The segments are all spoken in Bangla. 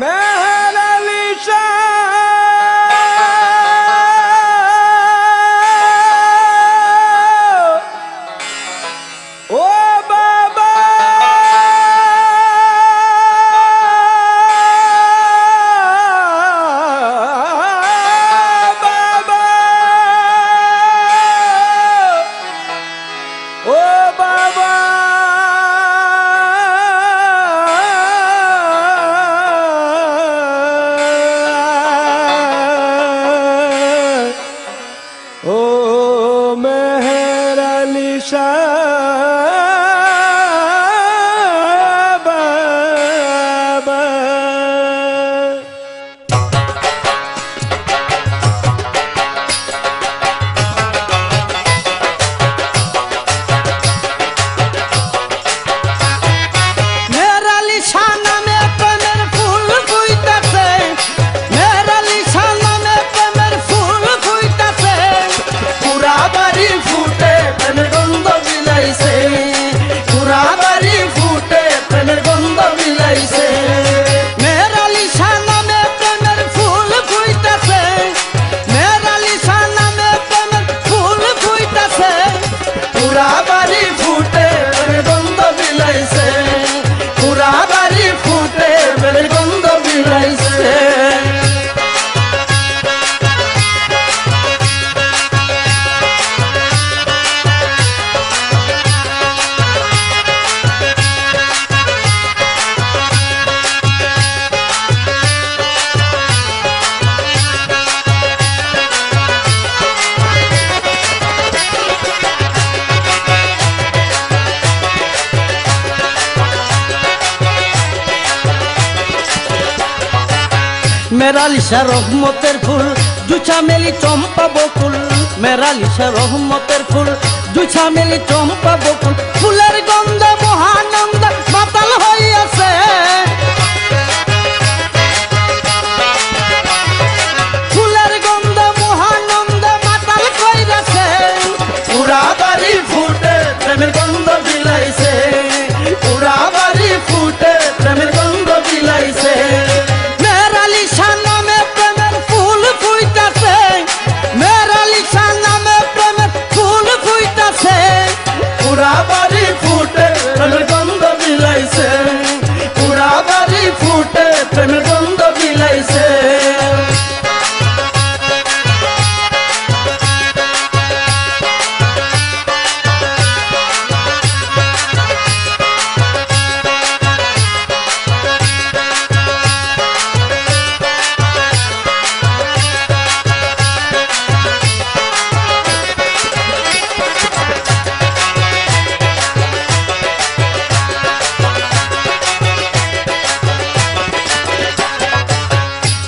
मैं 山。মেরালিসা রহমতের ফুল দুছা মেলি চম্পা বকুল মেরালিসা রহমতের ফুল দুছা মেলি চম্পা বকুল ফুলের গন্ধ মহানন্দ, মাতাল হইয়াছে। বাড়ি ফুটে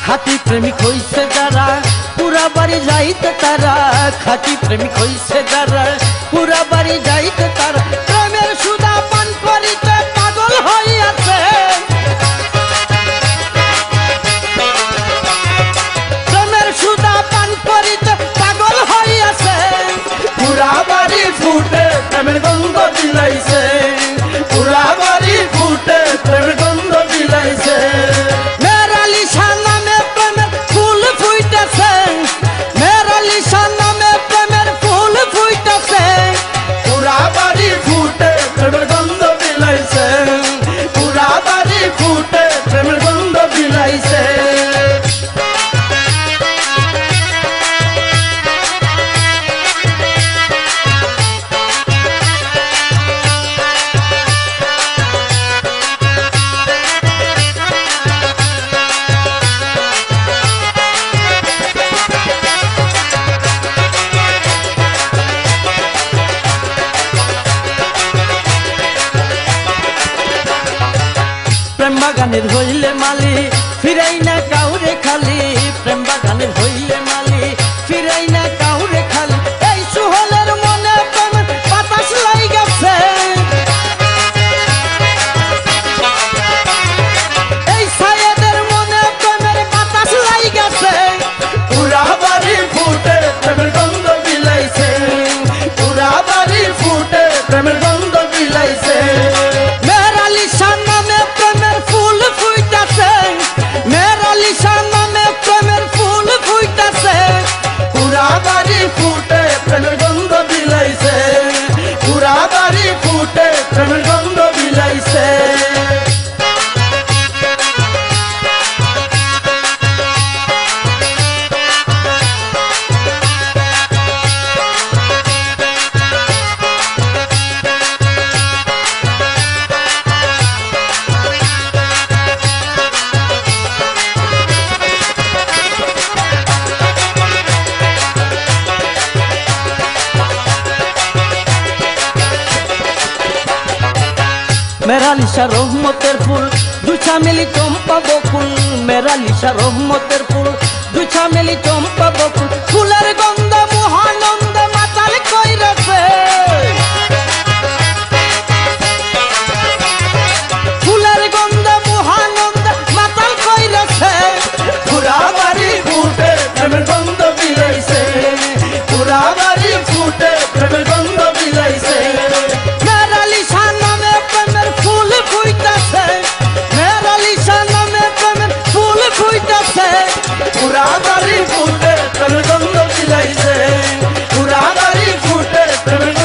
খাটি প্রেমিক হইছে যারা, পুরা বাড়ি যাইতে তারা, খাটি প্রেমিক হইছে যারা, পুরা বাড়ি যাইতে তারা, প্রেমের সুদা পান করিতে পাগল হইয়াছে। বাগানের হইলে মালিক। মেরা লিসা রহমতের ফুল দুছা মিলি চম্পা বকুল মেরা লিসা রহমতের ফুল দুছা মিলি চম্পা বকুল ফুলের গন্ধ Seven